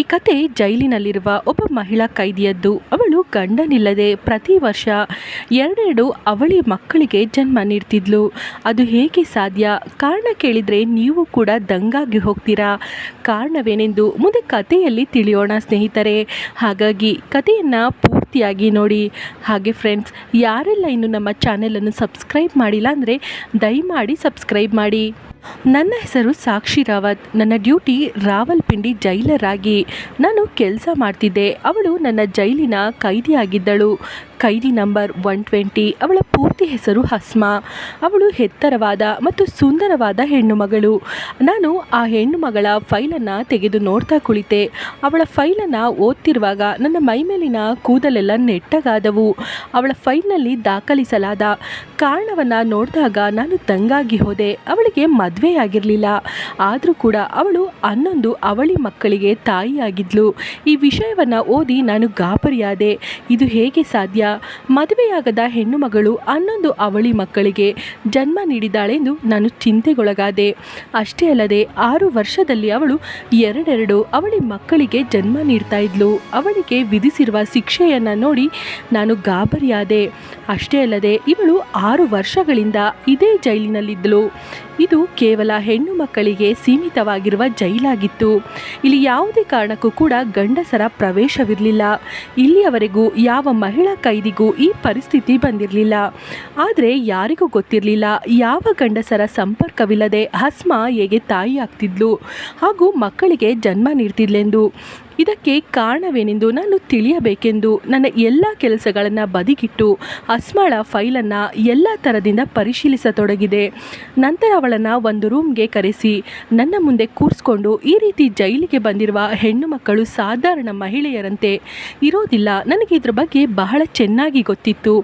ಈ ಕತೆ ಜೈಲಿನಲ್ಲಿರುವ ಒಬ್ಬ ಮಹಿಳಾ ಕೈದಿಯದ್ದು. ಅವಳು ಗಂಡನಿಲ್ಲದೆ ಪ್ರತಿ ವರ್ಷ ಎರಡೆರಡು ಅವಳಿ ಮಕ್ಕಳಿಗೆ ಜನ್ಮ ನೀಡ್ತಿದ್ಲು. ಅದು ಹೇಗೆ ಸಾಧ್ಯ? ಕಾರಣ ಕೇಳಿದರೆ ನೀವು ಕೂಡ ದಂಗಾಗಿ ಹೋಗ್ತೀರಾ? ಕಾರಣವೇನೆಂದು ಮುಂದೆ ಕಥೆಯಲ್ಲಿ ತಿಳಿಯೋಣ ಸ್ನೇಹಿತರೆ. ಹಾಗಾಗಿ ಕಥೆಯನ್ನು ಪೂರ್ತಿಯಾಗಿ ನೋಡಿ. ಹಾಗೆ ಫ್ರೆಂಡ್ಸ್ ಯಾರೆಲ್ಲ ಇನ್ನು ನಮ್ಮ ಚಾನೆಲನ್ನು ಸಬ್ಸ್ಕ್ರೈಬ್ ಮಾಡಿಲ್ಲ ಅಂದರೆ ದಯಮಾಡಿ ಸಬ್ಸ್ಕ್ರೈಬ್ ಮಾಡಿ. ನನ್ನ ಹೆಸರು ಸಾಕ್ಷಿ ರಾವತ್. ನನ್ನ ಡ್ಯೂಟಿ ರಾವಲ್ಪಿಂಡಿ ಜೈಲರ್ ಆಗಿ ನಾನು ಕೆಲಸ ಮಾಡ್ತಿದ್ದೆ. ಅವಳು ನನ್ನ ಜೈಲಿನ ಕೈದಿಯಾಗಿದ್ದಳು. ಕೈದಿ ನಂಬರ್ ಒನ್ ಟ್ವೆಂಟಿ. ಅವಳ ಪೂರ್ತಿ ಹೆಸರು ಹಸ್ಮಾ. ಅವಳು ಎತ್ತರವಾದ ಮತ್ತು ಸುಂದರವಾದ ಹೆಣ್ಣು ಮಗಳು. ನಾನು ಆ ಹೆಣ್ಣು ಮಗಳ ಫೈಲನ್ನು ತೆಗೆದು ನೋಡ್ತಾ ಕುಳಿತೆ. ಅವಳ ಫೈಲನ್ನು ಓದ್ತಿರುವಾಗ ನನ್ನ ಮೈಮೇಲಿನ ಕೂದಲೆಲ್ಲ ನೆಟ್ಟಗಾದವು. ಅವಳ ಫೈಲ್ನಲ್ಲಿ ದಾಖಲಿಸಲಾದ ಕಾರಣವನ್ನು ನೋಡಿದಾಗ ನಾನು ದಂಗಾಗಿ ಹೋದೆ. ಅವಳಿಗೆ ಮದುವೆಯಾಗಿರಲಿಲ್ಲ ಆದರೂ ಕೂಡ ಅವಳು ಹನ್ನೊಂದು ಅವಳಿ ಮಕ್ಕಳಿಗೆ ತಾಯಿಯಾಗಿದ್ಲು. ಈ ವಿಷಯವನ್ನು ಓದಿ ನಾನು ಗಾಬರಿಯಾದೆ. ಇದು ಹೇಗೆ ಸಾಧ್ಯ? ಮದುವೆಯಾಗದ ಹೆಣ್ಣು ಮಗಳು ಹನ್ನೊಂದು ಅವಳಿ ಮಕ್ಕಳಿಗೆ ಜನ್ಮ ನೀಡಿದ್ದಾಳೆಂದು ನಾನು ಚಿಂತೆಗೊಳಗಾದೆ. ಅಷ್ಟೇ ಅಲ್ಲದೆ ಆರು ವರ್ಷದಲ್ಲಿ ಅವಳು ಎರಡೆರಡು ಅವಳಿ ಮಕ್ಕಳಿಗೆ ಜನ್ಮ ನೀಡ್ತಾ ಇದ್ಲು. ಅವಳಿಗೆ ವಿಧಿಸಿರುವ ಶಿಕ್ಷೆಯನ್ನು ನೋಡಿ ನಾನು ಗಾಬರಿಯಾದೆ. ಅಷ್ಟೇ ಅಲ್ಲದೆ ಇವಳು ಆರು ವರ್ಷಗಳಿಂದ ಇದೇ ಜೈಲಿನಲ್ಲಿದ್ದಳು. ಇದು ಕೇವಲ ಹೆಣ್ಣು ಮಕ್ಕಳಿಗೆ ಸೀಮಿತವಾಗಿರುವ ಜೈಲಾಗಿತ್ತು. ಇಲ್ಲಿ ಯಾವುದೇ ಕಾರಣಕ್ಕೂ ಕೂಡ ಗಂಡಸರ ಪ್ರವೇಶವಿರಲಿಲ್ಲ. ಇಲ್ಲಿಯವರೆಗೂ ಯಾವ ಮಹಿಳಾ ಕೈದಿಗೂ ಈ ಪರಿಸ್ಥಿತಿ ಬಂದಿರಲಿಲ್ಲ. ಆದರೆ ಯಾರಿಗೂ ಗೊತ್ತಿರಲಿಲ್ಲ ಯಾವ ಗಂಡಸರ ಸಂಪರ್ಕವಿಲ್ಲದೆ ಹಸ್ಮಾ ಹೇಗೆ ತಾಯಿ ಆಗ್ತಿದ್ಲು ಹಾಗೂ ಮಕ್ಕಳಿಗೆ ಜನ್ಮ ನೀಡ್ತಿದ್ಲೆಂದು. ಇದಕ್ಕೆ ಕಾರಣವೇನೆಂದು ನಾನು ತಿಳಿಯಬೇಕೆಂದು ನನ್ನ ಎಲ್ಲ ಕೆಲಸಗಳನ್ನು ಬದಿಗಿಟ್ಟು ಅಸ್ಮಳ ಫೈಲನ್ನು ಎಲ್ಲ ಥರದಿಂದ ಪರಿಶೀಲಿಸತೊಡಗಿದೆ. ನಂತರ ಅವಳನ್ನು ಒಂದು ರೂಮ್ಗೆ ಕರೆಸಿ, ನನ್ನ ಮುಂದೆ ಕೂರಿಸ್ಕೊಂಡು ಈ ರೀತಿ ಜೈಲಿಗೆ ಬಂದಿರುವ ಹೆಣ್ಣು ಮಕ್ಕಳು ಸಾಧಾರಣ ಮಹಿಳೆಯರಂತೆ ಇರೋದಿಲ್ಲ. ನನಗೆ ಇದ್ರ ಬಗ್ಗೆ ಬಹಳ ಚೆನ್ನಾಗಿ ಗೊತ್ತಿತ್ತು.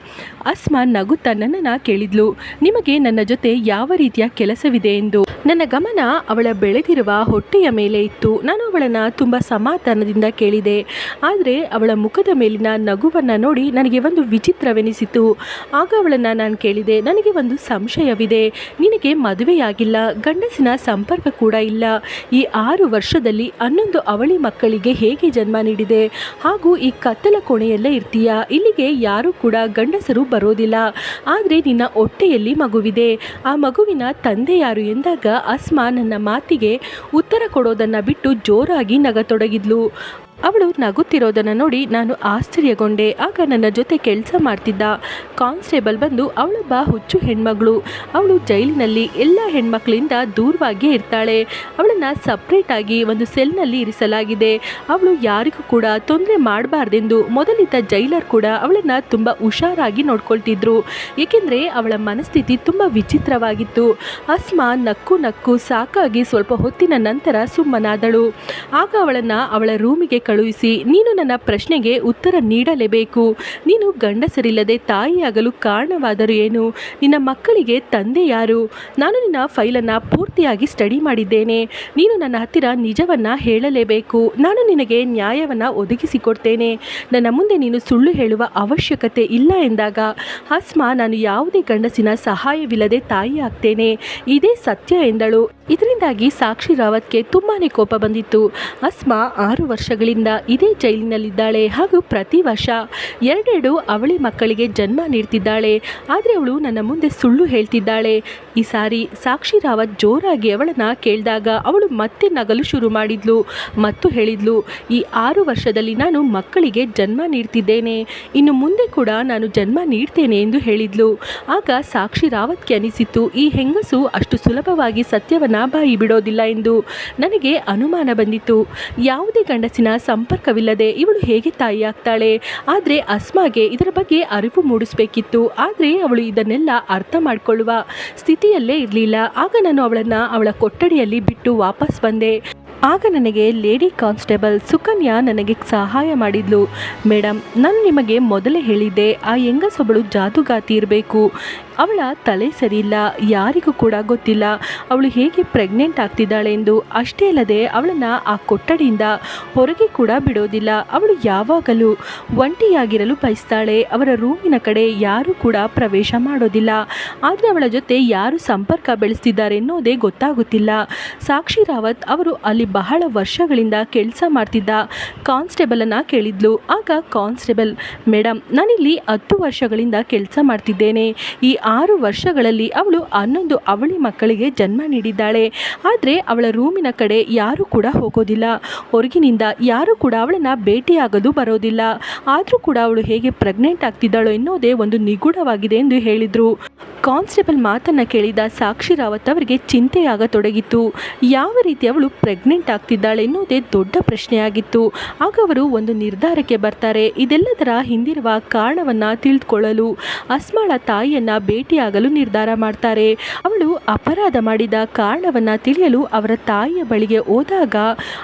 ಅಸ್ಮಾ ನಗುತ್ತಾ ನನ್ನನ್ನು ಕೇಳಿದ್ಲು, ನಿಮಗೆ ನನ್ನ ಜೊತೆ ಯಾವ ರೀತಿಯ ಕೆಲಸವಿದೆ? ಎಂದು ನನ್ನ ಗಮನ ಅವಳ ಬೆಳೆದಿರುವ ಹೊಟ್ಟೆಯ ಮೇಲೆ ಇತ್ತು. ನಾನು ಅವಳನ್ನು ತುಂಬ ಸಮಾಧಾನದಿಂದ ಕೇಳಿದೆ. ಆದರೆ ಅವಳ ಮುಖದ ಮೇಲಿನ ನಗುವನ್ನು ನೋಡಿ ನನಗೆ ಒಂದು ವಿಚಿತ್ರವೆನಿಸಿತು. ಆಗ ಅವಳನ್ನು ನಾನು ಕೇಳಿದೆ, ನನಗೆ ಒಂದು ಸಂಶಯವಿದೆ. ನಿನಗೆ ಮದುವೆಯಾಗಿಲ್ಲ, ಗಂಡಸಿನ ಸಂಪರ್ಕ ಕೂಡ ಇಲ್ಲ. ಈ ಆರು ವರ್ಷದಲ್ಲಿ ಹನ್ನೊಂದು ಅವಳಿ ಮಕ್ಕಳಿಗೆ ಹೇಗೆ ಜನ್ಮ ನೀಡಿದೆ? ಹಾಗೂ ಈ ಕತ್ತಲ ಕೋಣೆಯಲ್ಲೇ ಇರ್ತೀಯಾ? ಇಲ್ಲಿಗೆ ಯಾರೂ ಕೂಡ ಗಂಡಸರು ಬರೋದಿಲ್ಲ. ಆದರೆ ನಿನ್ನ ಹೊಟ್ಟೆಯಲ್ಲಿ ಮಗುವಿದೆ. ಆ ಮಗುವಿನ ತಂದೆ ಯಾರು ಎಂದಾಗ ಅಸ್ಮಾ ನನ್ನ ಮಾತಿಗೆ ಉತ್ತರ ಕೊಡೋದನ್ನು ಬಿಟ್ಟು ಜೋರಾಗಿ ನಗತೊಡಗಿದ್ಲು. ಅವಳು ನಗುತ್ತಿರೋದನ್ನು ನೋಡಿ ನಾನು ಆಶ್ಚರ್ಯಗೊಂಡೆ. ಆಗ ನನ್ನ ಜೊತೆ ಕೆಲಸ ಮಾಡ್ತಿದ್ದ ಕಾನ್ಸ್ಟೇಬಲ್ ಬಂದು ಅವಳೊಬ್ಬ ಹುಚ್ಚು ಹೆಣ್ಮಗಳು. ಅವಳು ಜೈಲಿನಲ್ಲಿ ಎಲ್ಲ ಹೆಣ್ಮಕ್ಳಿಂದ ದೂರವಾಗಿಯೇ ಇರ್ತಾಳೆ. ಅವಳನ್ನು ಸಪ್ರೇಟಾಗಿ ಒಂದು ಸೆಲ್ನಲ್ಲಿ ಇರಿಸಲಾಗಿದೆ. ಅವಳು ಯಾರಿಗೂ ಕೂಡ ತೊಂದರೆ ಮಾಡಬಾರ್ದೆಂದು ಮೊದಲಿದ್ದ ಜೈಲರ್ ಕೂಡ ಅವಳನ್ನು ತುಂಬ ಹುಷಾರಾಗಿ ನೋಡ್ಕೊಳ್ತಿದ್ರು. ಏಕೆಂದರೆ ಅವಳ ಮನಸ್ಥಿತಿ ತುಂಬ ವಿಚಿತ್ರವಾಗಿತ್ತು. ಅಸ್ಮಾ ನಕ್ಕು ನಕ್ಕು ಸಾಕಾಗಿ ಸ್ವಲ್ಪ ಹೊತ್ತಿನ ನಂತರ ಸುಮ್ಮನಾದಳು. ಆಗ ಅವಳನ್ನು ಅವಳ ರೂಮಿಗೆ ಕಳುಹಿಸಿ, ನೀನು ನನ್ನ ಪ್ರಶ್ನೆಗೆ ಉತ್ತರ ನೀಡಲೇಬೇಕು. ನೀನು ಗಂಡಸರಿಲ್ಲದೆ ತಾಯಿಯಾಗಲು ಕಾರಣವಾದರೂ ಏನು? ನಿನ್ನ ಮಕ್ಕಳಿಗೆ ತಂದೆ ಯಾರು? ನಾನು ನಿನ್ನ ಫೈಲನ್ನು ಪೂರ್ತಿಯಾಗಿ ಸ್ಟಡಿ ಮಾಡಿದ್ದೇನೆ. ನೀನು ನನ್ನ ಹತ್ತಿರ ನಿಜವನ್ನು ಹೇಳಲೇಬೇಕು. ನಾನು ನಿನಗೆ ನ್ಯಾಯವನ್ನು ಒದಗಿಸಿಕೊಡ್ತೇನೆ. ನನ್ನ ಮುಂದೆ ನೀನು ಸುಳ್ಳು ಹೇಳುವ ಅವಶ್ಯಕತೆ ಇಲ್ಲ ಎಂದಾಗ ಹಸ್ಮಾ ನಾನು ಯಾವುದೇ ಗಂಡಸಿನ ಸಹಾಯವಿಲ್ಲದೆ ತಾಯಿ ಆಗ್ತೇನೆ ಇದೇ ಸತ್ಯ ಎಂದಳು. ಇದರಿಂದಾಗಿ ಸಾಕ್ಷಿ ರಾವತ್ಗೆ ತುಂಬಾ ಕೋಪ ಬಂದಿತ್ತು. ಅಸ್ಮಾ ಆರು ವರ್ಷಗಳಿಂದ ಇದೇ ಜೈಲಿನಲ್ಲಿದ್ದಾಳೆ ಹಾಗೂ ಪ್ರತಿ ವರ್ಷ ಎರಡೆರಡು ಅವಳಿ ಮಕ್ಕಳಿಗೆ ಜನ್ಮ ನೀಡ್ತಿದ್ದಾಳೆ. ಆದರೆ ಅವಳು ನನ್ನ ಮುಂದೆ ಸುಳ್ಳು ಹೇಳ್ತಿದ್ದಾಳೆ. ಈ ಸಾರಿ ಸಾಕ್ಷಿ ರಾವತ್ ಜೋರಾಗಿ ಅವಳನ್ನ ಕೇಳಿದಾಗ ಅವಳು ಮತ್ತೆ ನಗಲು ಶುರು ಮಾಡಿದ್ಲು. ಮತ್ತು ಹೇಳಿದ್ಲು, ಈ ಆರು ವರ್ಷದಲ್ಲಿ ನಾನು ಮಕ್ಕಳಿಗೆ ಜನ್ಮ ನೀಡ್ತಿದ್ದೇನೆ. ಇನ್ನು ಮುಂದೆ ಕೂಡ ನಾನು ಜನ್ಮ ನೀಡ್ತೇನೆ ಎಂದು ಹೇಳಿದ್ಲು. ಆಗ ಸಾಕ್ಷಿ ರಾವತ್ಗೆ ಅನಿಸಿತು ಈ ಹೆಂಗಸು ಅಷ್ಟು ಸುಲಭವಾಗಿ ಸತ್ಯವನ್ನು ಬಾಯಿ ಬಿಡೋದಿಲ್ಲ ಎಂದು. ನನಗೆ ಅನುಮಾನ ಬಂದಿತು ಯಾವುದೇ ಗಂಡಸಿನ ಸಂಪರ್ಕವಿಲ್ಲದೆ ಇವಳು ಹೇಗೆ ತಾಯಿಯಾಗ್ತಾಳೆ? ಆದರೆ ಅಸ್ಮಾಗೆ ಇದರ ಬಗ್ಗೆ ಅರಿವು ಮೂಡಿಸಬೇಕಿತ್ತು. ಆದರೆ ಅವಳು ಇದನ್ನೆಲ್ಲ ಅರ್ಥ ಮಾಡಿಕೊಳ್ಳುವ ಸ್ಥಿತಿಯಲ್ಲೇ ಇರಲಿಲ್ಲ. ಆಗ ನಾನು ಅವಳನ್ನು ಅವಳ ಕೊಠಡಿಯಲ್ಲಿ ಬಿಟ್ಟು ವಾಪಸ್ ಬಂದೆ. ಆಗ ನನಗೆ ಲೇಡಿ ಕಾನ್ಸ್ಟೇಬಲ್ ಸುಕನ್ಯಾ ನನಗೆ ಸಹಾಯ ಮಾಡಿದ್ಲು. ಮೇಡಮ್ ನಾನು ನಿಮಗೆ ಮೊದಲೇ ಹೇಳಿದ್ದೆ, ಆ ಹೆಂಗಸೊಬ್ಬಳು ಜಾದುಗಾತಿ ಇರಬೇಕು. ಅವಳ ತಲೆ ಸರಿಯಿಲ್ಲ, ಯಾರಿಗೂ ಕೂಡ ಗೊತ್ತಿಲ್ಲ. ಅವಳು ಹೇಗೆ ಪ್ರೆಗ್ನೆಂಟ್ ಆಗ್ತಿದ್ದಾಳೆ ಎಂದು ಅಷ್ಟೇ ಅಲ್ಲದೆ ಅವಳನ್ನು ಆ ಕೊಠಡಿಯಿಂದ ಹೊರಗೆ ಕೂಡ ಬಿಡೋದಿಲ್ಲ. ಅವಳು ಯಾವಾಗಲೂ ಒಂಟಿಯಾಗಿರಲು ಬಯಸ್ತಾಳೆ. ಅವರ ರೂಮಿನ ಕಡೆ ಯಾರೂ ಕೂಡ ಪ್ರವೇಶ ಮಾಡೋದಿಲ್ಲ. ಆದರೆ ಅವಳ ಜೊತೆ ಯಾರು ಸಂಪರ್ಕ ಬೆಳೆಸ್ತಿದ್ದಾರೆ ಎನ್ನುವುದೇ ಗೊತ್ತಾಗುತ್ತಿಲ್ಲ. ಸಾಕ್ಷಿ ರಾವತ್ ಅವರು ಅಲ್ಲಿ ಬಹಳ ವರ್ಷಗಳಿಂದ ಕೆಲಸ ಮಾಡ್ತಿದ್ದ ಕಾನ್ಸ್ಟೇಬಲನ್ನು ಕೇಳಿದ್ಲು. ಆಗ ಕಾನ್ಸ್ಟೇಬಲ್ ಮೇಡಮ್ ನಾನಿಲ್ಲಿ ಹತ್ತು ವರ್ಷಗಳಿಂದ ಕೆಲಸ ಮಾಡ್ತಿದ್ದೇನೆ. ಈ ಆರು ವರ್ಷಗಳಲ್ಲಿ ಅವಳು ಹನ್ನೊಂದು ಅವಳಿ ಮಕ್ಕಳಿಗೆ ಜನ್ಮ ನೀಡಿದ್ದಾಳೆ. ಆದರೆ ಅವಳ ರೂಮಿನ ಕಡೆ ಯಾರೂ ಕೂಡ ಹೋಗೋದಿಲ್ಲ. ಹೊರಗಿನಿಂದ ಯಾರೂ ಕೂಡ ಅವಳನ್ನು ಭೇಟಿಯಾಗೋದು ಬರೋದಿಲ್ಲ. ಆದರೂ ಕೂಡ ಅವಳು ಹೇಗೆ ಪ್ರೆಗ್ನೆಂಟ್ ಆಗ್ತಿದ್ದಾಳೋ ಎನ್ನುವುದೇ ಒಂದು ನಿಗೂಢವಾಗಿದೆ ಎಂದು ಹೇಳಿದರು. ಕಾನ್ಸ್ಟೇಬಲ್ ಮಾತನ್ನು ಕೇಳಿದ ಸಾಕ್ಷಿ ರಾವತ್ ಅವರಿಗೆ ಚಿಂತೆಯಾಗತೊಡಗಿತ್ತು. ಯಾವ ರೀತಿ ಅವಳು ಪ್ರೆಗ್ನೆಂಟ್ ಆಗ್ತಿದ್ದಾಳೆ ಎನ್ನುವುದೇ ದೊಡ್ಡ ಪ್ರಶ್ನೆಯಾಗಿತ್ತು. ಆಗ ಅವರು ಒಂದು ನಿರ್ಧಾರಕ್ಕೆ ಬರ್ತಾರೆ. ಇದೆಲ್ಲದರ ಹಿಂದಿರುವ ಕಾರಣವನ್ನು ತಿಳಿದುಕೊಳ್ಳಲು ಅಸ್ಮಾಳ ತಾಯಿಯನ್ನು ಭೇಟಿಯಾಗಲು ನಿರ್ಧಾರ ಮಾಡ್ತಾರೆ. ಅವಳು ಅಪರಾಧ ಮಾಡಿದ ಕಾರಣವನ್ನು ತಿಳಿಯಲು ಅವರ ತಾಯಿಯ ಬಳಿಗೆ ಹೋದಾಗ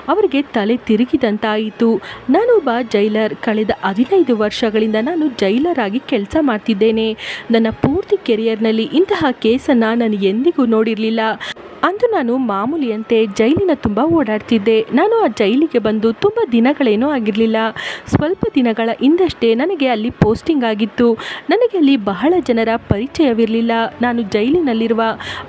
ಅವರಿಗೆ ತಲೆ ತಿರುಗಿದಂತಾಯಿತು. ನಾನೊಬ್ಬ ಜೈಲರ್. ಕಳೆದ ಹದಿನೈದು ವರ್ಷಗಳಿಂದ ನಾನು ಜೈಲರ್ ಆಗಿ ಕೆಲಸ ಮಾಡ್ತಿದ್ದೇನೆ. ನನ್ನ ಪೂರ್ತಿ ಕೆರಿಯರ್ನಲ್ಲಿ ಇಂತಹ ಕೇಸನ್ನು ನಾನು ಎಂದಿಗೂ ನೋಡಿರಲಿಲ್ಲ. ಅಂದು ನಾನು ಮಾಮೂಲಿಯಂತೆ ಜೈಲಿನ ತುಂಬ ಓಡಾಡ್ತಿದ್ದೆ. ನಾನು ಆ ಜೈಲಿಗೆ ಬಂದು ತುಂಬ ದಿನಗಳೇನೂ ಆಗಿರಲಿಲ್ಲ. ಸ್ವಲ್ಪ ದಿನಗಳ ಹಿಂದಷ್ಟೇ ನನಗೆ ಅಲ್ಲಿ ಪೋಸ್ಟಿಂಗ್ ಆಗಿತ್ತು. ನನಗೆ ಅಲ್ಲಿ ಬಹಳ ಜನರ ಪರಿಚಯವಿರಲಿಲ್ಲ. ನಾನು ಜೈಲಿನಲ್ಲಿರುವ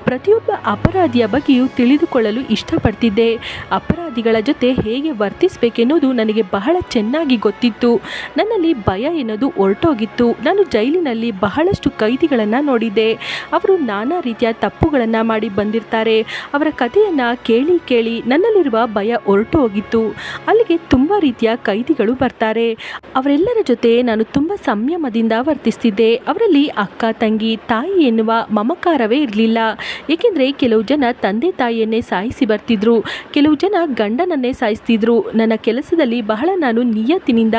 ಪ್ರತಿಯೊಬ್ಬ ಅಪರಾಧಿಯ ಬಗ್ಗೆಯೂ ತಿಳಿದುಕೊಳ್ಳಲು ಇಷ್ಟಪಡ್ತಿದ್ದೆ. ಅಪರಾಧಿಗಳ ಜೊತೆ ಹೇಗೆ ವರ್ತಿಸಬೇಕೆನ್ನುವುದು ನನಗೆ ಬಹಳ ಚೆನ್ನಾಗಿ ಗೊತ್ತಿತ್ತು. ನನ್ನಲ್ಲಿ ಭಯ ಎನ್ನೋದು ಹೊರಟೋಗಿತ್ತು ನಾನು ಜೈಲಿನಲ್ಲಿ ಬಹಳಷ್ಟು ಕೈದಿಗಳನ್ನು ನೋಡಿದ್ದೆ. ಅವರು ನಾನಾ ರೀತಿಯ ತಪ್ಪುಗಳನ್ನು ಮಾಡಿ ಬಂದಿರ್ತಾರೆ. ಅವರ ಕಥೆಯನ್ನು ಕೇಳಿ ಕೇಳಿ ನನ್ನಲ್ಲಿರುವ ಭಯ ಹೊರಟು ಹೋಗಿತ್ತು. ಅಲ್ಲಿಗೆ ತುಂಬ ರೀತಿಯ ಕೈದಿಗಳು ಬರ್ತಾರೆ. ಅವರೆಲ್ಲರ ಜೊತೆ ನಾನು ತುಂಬ ಸಂಯಮದಿಂದ ವರ್ತಿಸ್ತಿದ್ದೆ. ಅವರಲ್ಲಿ ಅಕ್ಕ, ತಂಗಿ, ತಾಯಿ ಎನ್ನುವ ಮಮಕಾರವೇ ಇರಲಿಲ್ಲ. ಏಕೆಂದರೆ ಕೆಲವು ಜನ ತಂದೆ ತಾಯಿಯನ್ನೇ ಸಾಯಿಸಿ ಬರ್ತಿದ್ರು. ಕೆಲವು ಜನ ಗಂಡನನ್ನೇ ಸಾಯಿಸ್ತಿದ್ರು. ನನ್ನ ಕೆಲಸದಲ್ಲಿ ಬಹಳ ನಾನು ನಿಯತ್ತಿನಿಂದ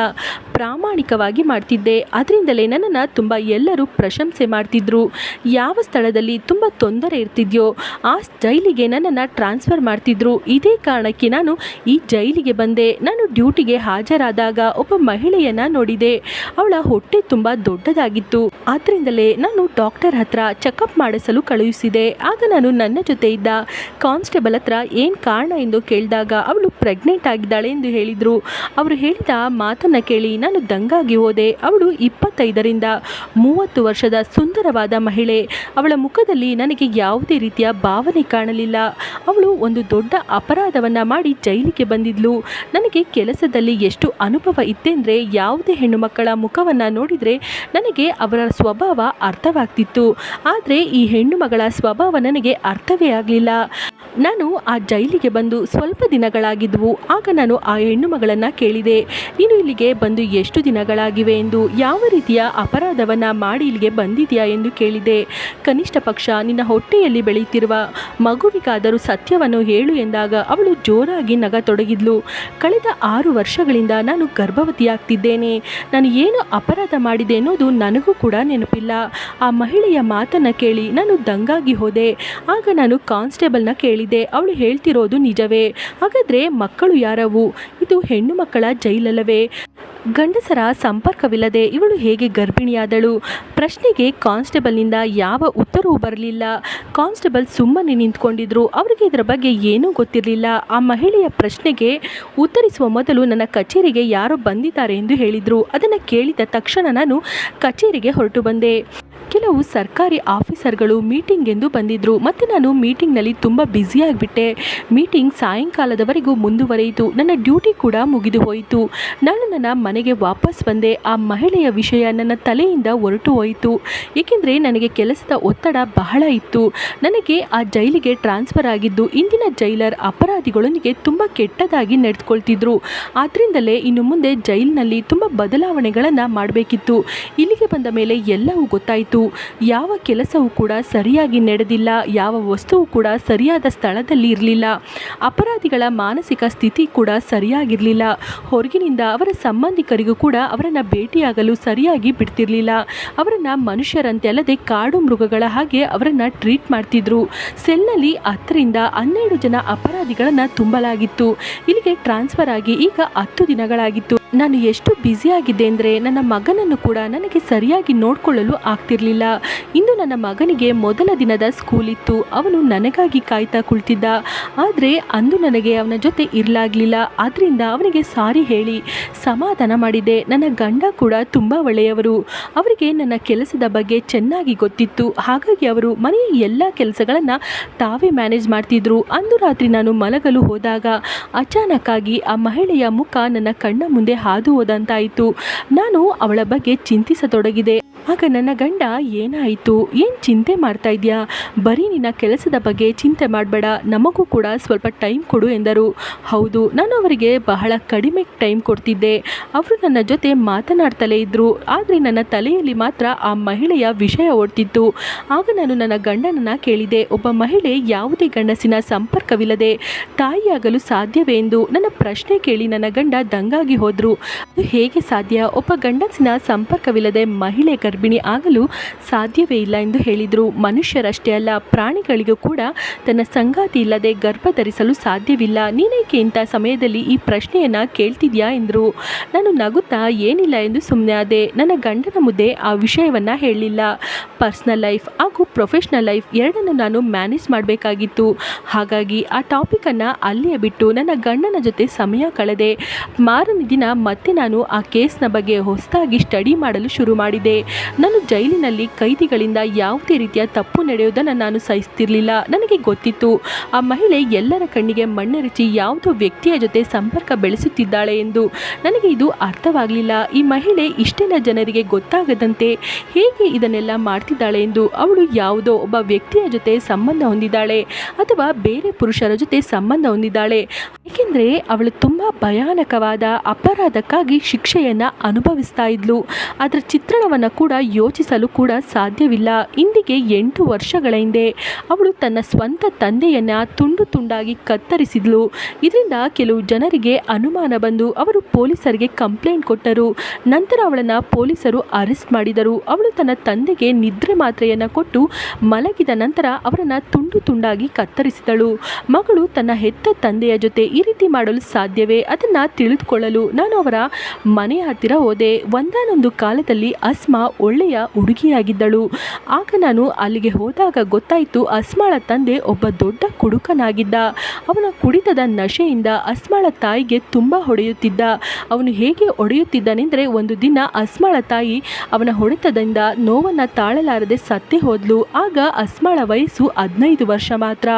ಪ್ರಾಮಾಣಿಕವಾಗಿ ಮಾಡ್ತಿದ್ದೆ. ಅದರಿಂದಲೇ ನನ್ನನ್ನು ತುಂಬ ಎಲ್ಲರೂ ಪ್ರಶಂಸೆ ಮಾಡ್ತಿದ್ರು. ಯಾವ ಸ್ಥಳದಲ್ಲಿ ತುಂಬ ತೊಂದರೆ ಇರ್ತಿದ್ಯೋ, ಆ ಜೈಲಿಗೆ ನನ್ನನ್ನು ಟ್ರಾನ್ಸ್ಫರ್ ಮಾಡ್ತಿದ್ರು. ಇದೇ ಕಾರಣಕ್ಕೆ ನಾನು ಈ ಜೈಲಿಗೆ ಬಂದೆ. ನಾನು ಡ್ಯೂಟಿಗೆ ಹಾಜರಾದಾಗ ಒಬ್ಬ ಮಹಿಳೆಯನ್ನ ನೋಡಿದೆ. ಅವಳ ಹೊಟ್ಟೆ ತುಂಬ ದೊಡ್ಡದಾಗಿತ್ತು. ಆದ್ದರಿಂದಲೇ ನಾನು ಡಾಕ್ಟರ್ ಹತ್ರ ಚೆಕಪ್ ಮಾಡಿಸಲು ಕಳುಹಿಸಿದೆ. ಆಗ ನಾನು ನನ್ನ ಜೊತೆ ಇದ್ದ ಕಾನ್ಸ್ಟೇಬಲ್ ಹತ್ರ ಏನು ಕಾರಣ ಎಂದು ಕೇಳಿದಾಗ ಅವಳು ಪ್ರೆಗ್ನೆಂಟ್ ಆಗಿದ್ದಾಳೆ ಎಂದು ಹೇಳಿದರು. ಅವರು ಹೇಳಿದ ಮಾತನ್ನು ಕೇಳಿ ನಾನು ದಂಗಾಗಿ ಹೋದೆ. ಅವಳು ಇಪ್ಪತ್ತೈದರಿಂದ ಮೂವತ್ತು ವರ್ಷದ ಸುಂದರವಾದ ಮಹಿಳೆ. ಅವಳ ಮುಖದಲ್ಲಿ ನನಗೆ ಯಾವುದೇ ರೀತಿಯ ಭಾವನೆ ಕಾಣಲಿಲ್ಲ. ಅವಳು ಒಂದು ದೊಡ್ಡ ಅಪರಾಧವನ್ನು ಮಾಡಿ ಜೈಲಿಗೆ ಬಂದಿದ್ಲು. ನನಗೆ ಕೆಲಸದಲ್ಲಿ ಎಷ್ಟು ಅನುಭವ ಇತ್ತೆಂದರೆ ಯಾವುದೇ ಹೆಣ್ಣು ಮಕ್ಕಳ ಮುಖವನ್ನು ನೋಡಿದರೆ ನನಗೆ ಅವರ ಸ್ವಭಾವ ಅರ್ಥವಾಗ್ತಿತ್ತು. ಆದರೆ ಈ ಹೆಣ್ಣು ಮಗಳ ಸ್ವಭಾವ ನನಗೆ ಅರ್ಥವೇ ಆಗಲಿಲ್ಲ. ನಾನು ಆ ಜೈಲಿಗೆ ಬಂದು ಸ್ವಲ್ಪ ದಿನಗಳಾಗಿದ್ವು. ಆಗ ನಾನು ಆ ಹೆಣ್ಣು ಮಗಳನ್ನು ಕೇಳಿದೆ. ನೀನು ಇಲ್ಲಿಗೆ ಬಂದು ಎಷ್ಟು ದಿನಗಳಾಗಿವೆ ಎಂದು ಯಾವ ರೀತಿಯ ಅಪರಾಧವನ್ನು ಮಾಡಿ ಇಲ್ಲಿಗೆ ಬಂದಿದೆಯಾ ಎಂದು ಕೇಳಿದೆ. ಕನಿಷ್ಠ ಪಕ್ಷ ನಿನ್ನ ಹೊಟ್ಟೆಯಲ್ಲಿ ಬೆಳೆಯುತ್ತಿರುವ ಮಗುವಿಗಾದರೂ ಸತ್ಯವನ್ನು ಹೇಳು ಎಂದಾಗ ಅವಳು ಜೋರಾಗಿ ನಗತೊಡಗಿದ್ಲು. ಕಳೆದ ಆರು ವರ್ಷಗಳಿಂದ ನಾನು ಗರ್ಭವತಿಯಾಗ್ತಿದ್ದೇನೆ. ನಾನು ಏನು ಅಪರಾಧ ಮಾಡಿದೆ ಅನ್ನೋದು ನನಗೂ ಕೂಡ ನೆನಪಿಲ್ಲ. ಆ ಮಹಿಳೆಯ ಮಾತನ್ನು ಕೇಳಿ ನಾನು ದಂಗಾಗಿ ಹೋದೆ. ಆಗ ನಾನು ಕಾನ್ಸ್ಟೇಬಲ್ನ ಕೇಳಿದೆ. ಅವಳು ಹೇಳ್ತಿರೋದು ನಿಜವೇ. ಹಾಗಾದರೆ ಮಕ್ಕಳು ಯಾರವು? ಇದು ಹೆಣ್ಣು ಮಕ್ಕಳ ಜೈಲಲ್ಲವೇ? ಗಂಡಸರ ಸಂಪರ್ಕವಿಲ್ಲದೆ ಇವಳು ಹೇಗೆ ಗರ್ಭಿಣಿಯಾದಳು? ಪ್ರಶ್ನೆಗೆ ಕಾನ್ಸ್ಟೇಬಲ್ನಿಂದ ಯಾವ ಉತ್ತರವೂ ಬರಲಿಲ್ಲ. ಕಾನ್ಸ್ಟೇಬಲ್ ಸುಮ್ಮನೆ ನಿಂತ್ಕೊಂಡಿದ್ರು. ಅವರಿಗೆ ಇದರ ಬಗ್ಗೆ ಏನೂ ಗೊತ್ತಿರಲಿಲ್ಲ. ಆ ಮಹಿಳೆಯ ಪ್ರಶ್ನೆಗೆ ಉತ್ತರಿಸುವ ಮೊದಲು ನನ್ನ ಕಚೇರಿಗೆ ಯಾರೋ ಬಂದಿದ್ದಾರೆ ಎಂದು ಹೇಳಿದರು. ಅದನ್ನು ಕೇಳಿದ ತಕ್ಷಣ ನಾನು ಕಚೇರಿಗೆ ಹೊರಟು ಬಂದೆ. ಕೆಲವು ಸರ್ಕಾರಿ ಆಫೀಸರ್ಗಳು ಮೀಟಿಂಗ್ ಎಂದು ಬಂದಿದ್ದರು ಮತ್ತು ನಾನು ಮೀಟಿಂಗ್ನಲ್ಲಿ ತುಂಬ ಬ್ಯುಸಿಯಾಗಿಬಿಟ್ಟೆ ಮೀಟಿಂಗ್ ಸಾಯಂಕಾಲದವರೆಗೂ ಮುಂದುವರೆಯಿತು. ನನ್ನ ಡ್ಯೂಟಿ ಕೂಡ ಮುಗಿದು ಹೋಯಿತು. ನಾನು ನನ್ನ ಮನೆಗೆ ವಾಪಸ್ ಬಂದೆ. ಆ ಮಹಿಳೆಯ ವಿಷಯ ನನ್ನ ತಲೆಯಿಂದ ಹೊರಟು ಹೋಯಿತು. ಏಕೆಂದರೆ ನನಗೆ ಕೆಲಸದ ಒತ್ತಡ ಬಹಳ ಇತ್ತು. ನನಗೆ ಆ ಜೈಲಿಗೆ ಟ್ರಾನ್ಸ್ಫರ್ ಆಗಿದ್ದು, ಇಂದಿನ ಜೈಲರ್ ಅಪರಾಧಿಗಳೊಂದಿಗೆ ತುಂಬ ಕೆಟ್ಟದಾಗಿ ನಡೆದುಕೊಳ್ತಿದ್ರು ಆದ್ದರಿಂದಲೇ ಇನ್ನು ಮುಂದೆ ಜೈಲಿನಲ್ಲಿ ತುಂಬ ಬದಲಾವಣೆಗಳನ್ನು ಮಾಡಬೇಕಿತ್ತು. ಇಲ್ಲಿಗೆ ಬಂದ ಮೇಲೆ ಎಲ್ಲವೂ ಗೊತ್ತಾಯಿತು. ಯಾವ ಕೆಲಸವೂ ಕೂಡ ಸರಿಯಾಗಿ ನಡೆದಿಲ್ಲ, ಯಾವ ವಸ್ತುವು ಕೂಡ ಸರಿಯಾದ ಸ್ಥಳದಲ್ಲಿ ಇರಲಿಲ್ಲ. ಅಪರಾಧಿಗಳ ಮಾನಸಿಕ ಸ್ಥಿತಿ ಕೂಡ ಸರಿಯಾಗಿರಲಿಲ್ಲ. ಹೊರಗಿನಿಂದ ಅವರ ಸಂಬಂಧಿಕರಿಗೂ ಕೂಡ ಅವರನ್ನು ಭೇಟಿಯಾಗಲು ಸರಿಯಾಗಿ ಬಿಡ್ತಿರಲಿಲ್ಲ. ಅವರನ್ನು ಮನುಷ್ಯರಂತೆ ಅಲ್ಲದೆ ಕಾಡು ಮೃಗಗಳ ಹಾಗೆ ಅವರನ್ನು ಟ್ರೀಟ್ ಮಾಡ್ತಿದ್ರು. ಸೆಲ್ನಲ್ಲಿ ಹತ್ತರಿಂದ ಹನ್ನೆರಡು ಜನ ಅಪರಾಧಿಗಳನ್ನು ತುಂಬಲಾಗಿತ್ತು. ಇಲ್ಲಿಗೆ ಟ್ರಾನ್ಸ್ಫರ್ ಆಗಿ ಈಗ ಹತ್ತು ದಿನಗಳಾಗಿತ್ತು. ನಾನು ಎಷ್ಟು ಬ್ಯುಸಿ ಆಗಿದ್ದೆ ಅಂದರೆ ನನ್ನ ಮಗನನ್ನು ಕೂಡ ನನಗೆ ಸರಿಯಾಗಿ ನೋಡಿಕೊಳ್ಳಲು ಆಗ್ತಿರ್ಲಿಲ್ಲ. ಇರಲಿಲ್ಲ. ಇಂದು ನನ್ನ ಮಗನಿಗೆ ಮೊದಲ ದಿನದ ಸ್ಕೂಲ್ ಇತ್ತು. ಅವನು ನನಗಾಗಿ ಕಾಯ್ತಾ ಕುಳಿತಿದ್ದ. ಆದರೆ ಅಂದು ನನಗೆ ಅವನ ಜೊತೆ ಇರಲಾಗಲಿಲ್ಲ. ಆದ್ದರಿಂದ ಅವನಿಗೆ ಸಾರಿ ಹೇಳಿ ಸಮಾಧಾನ ಮಾಡಿದೆ. ನನ್ನ ಗಂಡ ಕೂಡ ತುಂಬ ಒಳ್ಳೆಯವರು. ಅವರಿಗೆ ನನ್ನ ಕೆಲಸದ ಬಗ್ಗೆ ಚೆನ್ನಾಗಿ ಗೊತ್ತಿತ್ತು. ಹಾಗಾಗಿ ಅವರು ಮನೆಯ ಎಲ್ಲ ಕೆಲಸಗಳನ್ನು ತಾವೇ ಮ್ಯಾನೇಜ್ ಮಾಡ್ತಿದ್ರು. ಅಂದು ರಾತ್ರಿ ನಾನು ಮಲಗಲು ಹೋದಾಗ ಅಚಾನಕ್ಕಾಗಿ ಆ ಮಹಿಳೆಯ ಮುಖ ನನ್ನ ಕಣ್ಣ ಮುಂದೆ ಹಾದು ಹೋದಂತಾಯಿತು. ನಾನು ಅವಳ ಬಗ್ಗೆ ಚಿಂತಿಸತೊಡಗಿದೆ. ಆಗ ನನ್ನ ಗಂಡ, ಏನಾಯಿತು? ಏನು ಚಿಂತೆ ಮಾಡ್ತಾ ಇದೆಯಾ? ಬರೀ ನಿನ್ನ ಕೆಲಸದ ಬಗ್ಗೆ ಚಿಂತೆ ಮಾಡಬೇಡ. ನಮಗೂ ಕೂಡ ಸ್ವಲ್ಪ ಟೈಮ್ ಕೊಡು ಎಂದರು. ಹೌದು, ನಾನು ಅವರಿಗೆ ಬಹಳ ಕಡಿಮೆ ಟೈಮ್ ಕೊಡ್ತಿದ್ದೆ. ಅವರು ನನ್ನ ಜೊತೆ ಮಾತನಾಡ್ತಲೇ ಇದ್ದರು ಆದರೆ ನನ್ನ ತಲೆಯಲ್ಲಿ ಮಾತ್ರ ಆ ಮಹಿಳೆಯ ವಿಷಯ ಓಡ್ತಿತ್ತು. ಆಗ ನಾನು ನನ್ನ ಗಂಡನನ್ನು ಕೇಳಿದೆ. ಒಬ್ಬ ಮಹಿಳೆ ಯಾವುದೇ ಗಂಡಸಿನ ಸಂಪರ್ಕವಿಲ್ಲದೆ ತಾಯಿಯಾಗಲು ಸಾಧ್ಯವೇ ಎಂದು ನನ್ನ ಪ್ರಶ್ನೆ ಕೇಳಿ ನನ್ನ ಗಂಡ ದಂಗಾಗಿ ಹೋದರು. ಅದು ಹೇಗೆ ಸಾಧ್ಯ? ಒಬ್ಬ ಗಂಡಸಿನ ಸಂಪರ್ಕವಿಲ್ಲದೆ ಮಹಿಳೆ ಗರ್ಭಿಣಿ ಆಗಲು ಸಾಧ್ಯವೇ ಇಲ್ಲ ಎಂದು ಹೇಳಿದರು. ಮನುಷ್ಯರಷ್ಟೇ ಅಲ್ಲ, ಪ್ರಾಣಿಗಳಿಗೂ ಕೂಡ ತನ್ನ ಸಂಗಾತಿ ಇಲ್ಲದೆ ಗರ್ಭ ಧರಿಸಲು ಸಾಧ್ಯವಿಲ್ಲ. ನೀನೇಕೆ ಇಂಥ ಸಮಯದಲ್ಲಿ ಈ ಪ್ರಶ್ನೆಯನ್ನು ಕೇಳ್ತಿದ್ಯಾ ಎಂದರು. ನಾನು ನಗುತ್ತಾ ಏನಿಲ್ಲ ಎಂದು ಸುಮ್ಮನೆ ಆದೆ. ನನ್ನ ಗಂಡನ ಮುದ್ದೆ ಆ ವಿಷಯವನ್ನು ಹೇಳಲಿಲ್ಲ. ಪರ್ಸ್ನಲ್ ಲೈಫ್ ಹಾಗೂ ಪ್ರೊಫೆಷ್ನಲ್ ಲೈಫ್ ಎರಡನ್ನು ನಾನು ಮ್ಯಾನೇಜ್ ಮಾಡಬೇಕಾಗಿತ್ತು. ಹಾಗಾಗಿ ಆ ಟಾಪಿಕನ್ನು ಅಲ್ಲಿಯೇ ಬಿಟ್ಟು ನನ್ನ ಗಂಡನ ಜೊತೆ ಸಮಯ ಕಳೆದೆ. ಮಾರನೇ ದಿನ ಮತ್ತೆ ನಾನು ಆ ಕೇಸ್ನ ಬಗ್ಗೆ ಹೊಸದಾಗಿ ಸ್ಟಡಿ ಮಾಡಲು ಶುರು ಮಾಡಿದೆ. ನಾನು ಜೈಲಿನಲ್ಲಿ ಕೈದಿಗಳಿಂದ ಯಾವುದೇ ರೀತಿಯ ತಪ್ಪು ನಡೆಯೋದನ್ನು ನಾನು ಸಹಿಸ್ತಿರ್ಲಿಲ್ಲ. ನನಗೆ ಗೊತ್ತಿತ್ತು. ಆ ಮಹಿಳೆ ಎಲ್ಲರ ಕಣ್ಣಿಗೆ ಮಣ್ಣರಿಚಿ ಯಾವುದೋ ವ್ಯಕ್ತಿಯ ಜೊತೆ ಸಂಪರ್ಕ ಬೆಳೆಸುತ್ತಿದ್ದಾಳೆ ಎಂದು. ನನಗೆ ಇದು ಅರ್ಥವಾಗಲಿಲ್ಲ. ಈ ಮಹಿಳೆ ಇಷ್ಟೆಲ್ಲ ಜನರಿಗೆ ಗೊತ್ತಾಗದಂತೆ ಹೇಗೆ ಇದನ್ನೆಲ್ಲ ಮಾಡ್ತಿದ್ದಾಳೆ ಎಂದು. ಅವಳು ಯಾವುದೋ ಒಬ್ಬ ವ್ಯಕ್ತಿಯ ಜೊತೆ ಸಂಬಂಧ ಹೊಂದಿದ್ದಾಳೆ ಅಥವಾ ಬೇರೆ ಪುರುಷರ ಜೊತೆ ಸಂಬಂಧ ಹೊಂದಿದ್ದಾಳೆ. ಏಕೆಂದರೆ ಅವಳು ತುಂಬ ಭಯಾನಕವಾದ ಅಪರಾಧಕ್ಕಾಗಿ ಶಿಕ್ಷೆಯನ್ನು ಅನುಭವಿಸ್ತಾ ಇದ್ಲು. ಅದರ ಚಿತ್ರಣವನ್ನು ಕೂಡ ಯೋಚಿಸಲು ಕೂಡ ಸಾಧ್ಯವಿಲ್ಲ. ಇಂದಿಗೆ ಎಂಟು ವರ್ಷಗಳ ಹಿಂದೆ ಅವಳು ತನ್ನ ಸ್ವಂತ ತಂದೆಯನ್ನು ತುಂಡು ತುಂಡಾಗಿ ಕತ್ತರಿಸಿದ್ಲು. ಇದರಿಂದ ಕೆಲವು ಜನರಿಗೆ ಅನುಮಾನ ಬಂದು ಅವರು ಪೊಲೀಸರಿಗೆ ಕಂಪ್ಲೇಂಟ್ ಕೊಟ್ಟರು. ನಂತರ ಅವಳನ್ನು ಪೊಲೀಸರು ಅರೆಸ್ಟ್ ಮಾಡಿದರು. ಅವಳು ತನ್ನ ತಂದೆಗೆ ನಿದ್ರೆ ಮಾತ್ರೆಯನ್ನು ಕೊಟ್ಟು ಮಲಗಿದ ನಂತರ ಅವರನ್ನು ತುಂಡು ತುಂಡಾಗಿ ಕತ್ತರಿಸಿದಳು. ಮಗಳು ತನ್ನ ಹೆತ್ತ ತಂದೆಯ ಜೊತೆ ಈ ರೀತಿ ಮಾಡಲು ಸಾಧ್ಯವೇ? ಅದನ್ನು ತಿಳಿದುಕೊಳ್ಳಲು ನಾನು ಅವರ ಮನೆಯ ಹತ್ತಿರ ಹೋದೆ. ಒಂದಾನೊಂದು ಕಾಲದಲ್ಲಿ ಅಸ್ಮಾ ಒಳ್ಳೆಯ ಹುಡುಗಿಯಾಗಿದ್ದಳು. ಆಗ ನಾನು ಅಲ್ಲಿಗೆ ಹೋದಾಗ ಗೊತ್ತಾಯಿತು ಅಸ್ಮಾಳ ತಂದೆ ಒಬ್ಬ ದೊಡ್ಡ ಕುಡುಕನಾಗಿದ್ದ. ಅವನ ಕುಡಿತದ ನಶೆಯಿಂದ ಅಸ್ಮಾಳ ತಾಯಿಗೆ ತುಂಬ ಹೊಡೆಯುತ್ತಿದ್ದ. ಅವನು ಹೇಗೆ ಹೊಡೆಯುತ್ತಿದ್ದನೆಂದರೆ ಒಂದು ದಿನ ಅಸ್ಮಾಳ ತಾಯಿ ಅವನ ಹೊಡೆತದಿಂದ ನೋವನ್ನು ತಾಳಲಾರದೆ ಸತ್ತೇ ಹೋದ್ಲು. ಆಗ ಅಸ್ಮಾಳ ವಯಸ್ಸು ಹದಿನೈದು ವರ್ಷ ಮಾತ್ರ.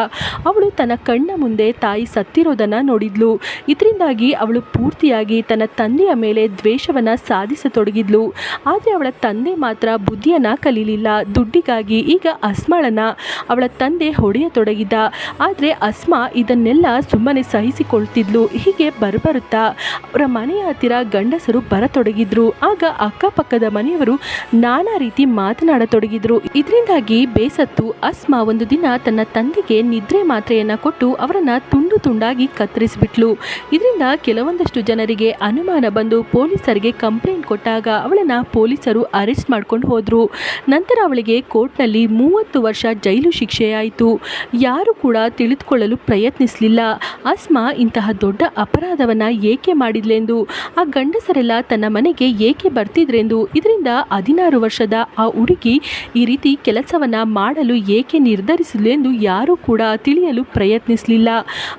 ಅವಳು ತನ್ನ ಕಣ್ಣ ಮುಂದೆ ತಾಯಿ ಸತ್ತಿರೋದನ್ನು ನೋಡಿದ್ಲು. ಇದರಿಂದಾಗಿ ಅವಳು ಪೂರ್ತಿಯಾಗಿ ತನ್ನ ತಂದೆಯ ಮೇಲೆ ದ್ವೇಷವನ್ನು ಸಾಧಿಸತೊಡಗಿದ್ಲು. ಆದರೆ ಅವಳ ತಂದೆ ಮಾತ್ರ ಬುದ್ಧಿಯನ್ನು ಕಲೀಲಿಲ್ಲ. ದುಡ್ಡಿಗಾಗಿ ಈಗ ಅಸ್ಮಾಳನ ಅವಳ ತಂದೆ ಹೊಡೆಯತೊಡಗಿದ್ದ ಆದರೆ ಅಸ್ಮಾ ಇದನ್ನೆಲ್ಲ ಸುಮ್ಮನೆ ಸಹಿಸಿಕೊಳ್ತಿದ್ಲು. ಹೀಗೆ ಬರಬರುತ್ತಾ ಅವರ ಮನೆಯ ಹತ್ತಿರ ಗಂಡಸರು ಬರತೊಡಗಿದ್ರು. ಆಗ ಅಕ್ಕಪಕ್ಕದ ಮನೆಯವರು ನಾನಾ ರೀತಿ ಮಾತನಾಡತೊಡಗಿದ್ರು. ಇದರಿಂದಾಗಿ ಬೇಸತ್ತು ಅಸ್ಮಾ ಒಂದು ದಿನ ತನ್ನ ತಂದೆಗೆ ನಿದ್ರೆ ಮಾತ್ರೆಯನ್ನು ಕೊಟ್ಟು ಅವರನ್ನು ತುಂಡು ತುಂಡಾಗಿ ಕತ್ತರಿಸಿಬಿಟ್ಲು. ಇದರಿಂದ ಕೆಲವೊಂದಷ್ಟು ಜನರಿಗೆ ಅನುಮಾನ ಬಂದು ಪೊಲೀಸರಿಗೆ ಕಂಪ್ಲೇಂಟ್ ಕೊಟ್ಟಾಗ ಅವಳನ್ನು ಪೊಲೀಸರು ಅರೆಸ್ಟ್ ಮಾಡ್ಕೊಂಡು ಹೋದರು. ನಂತರ ಅವಳಿಗೆ ಕೋರ್ಟ್ನಲ್ಲಿ ಮೂವತ್ತು ವರ್ಷ ಜೈಲು ಶಿಕ್ಷೆಯಾಯಿತು. ಯಾರು ಕೂಡ ತಿಳಿದುಕೊಳ್ಳಲು ಪ್ರಯತ್ನಿಸಲಿಲ್ಲ. ಅಸ್ಮಾ ಇಂತಹ ದೊಡ್ಡ ಅಪರಾಧವನ್ನು ಏಕೆ ಮಾಡಿದ್ಲೆಂದು, ಆ ಗಂಡಸರೆಲ್ಲ ತನ್ನ ಮನೆಗೆ ಏಕೆ ಬರ್ತಿದ್ರೆಂದು, ಇದರಿಂದ ಹದಿನಾರು ವರ್ಷದ ಆ ಹುಡುಗಿ ಈ ರೀತಿ ಕೆಲಸವನ್ನು ಮಾಡಲು ಏಕೆ ನಿರ್ಧರಿಸಲೆಂದು ಯಾರೂ ಕೂಡ ತಿಳಿಯಲು ಪ್ರಯತ್ನಿಸಲಿಲ್ಲ.